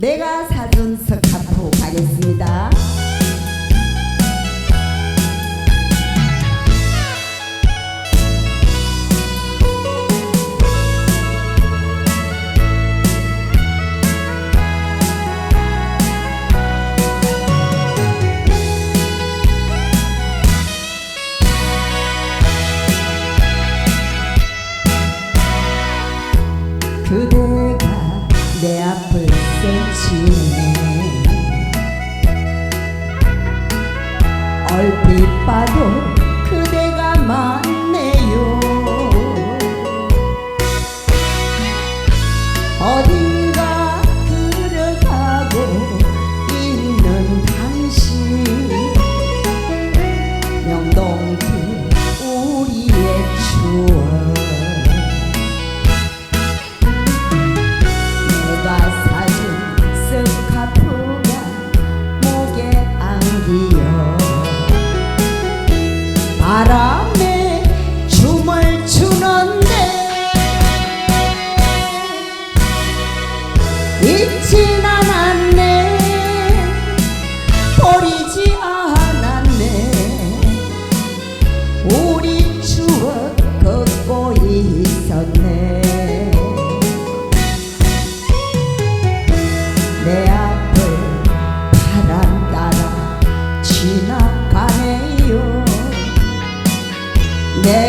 내가 사준 석가포 가겠습니다. 그대가 내 앞. 음. 얼핏 봐도 그대가 많네요. 어디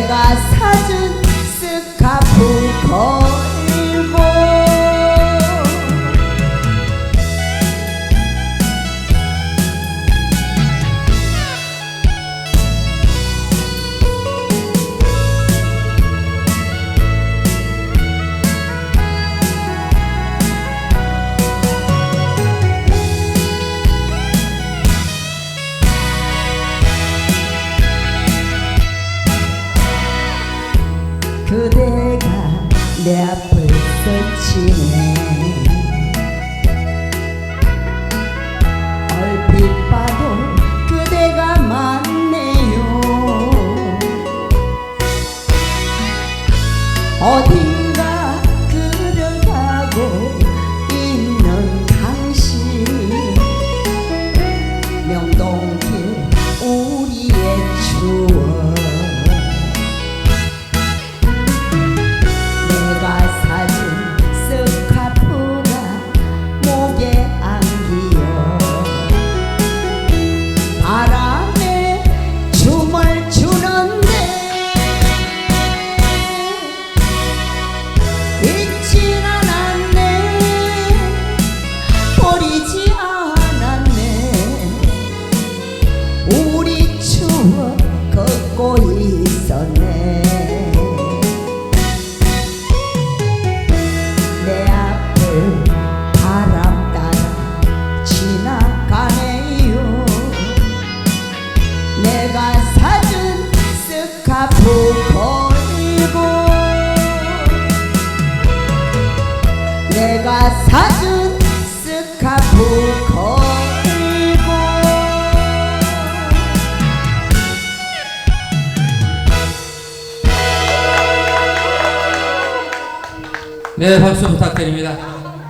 내가 사준 스카프 é a pressão 내가 사준 스카프 걸고 네 박수 부탁드립니다.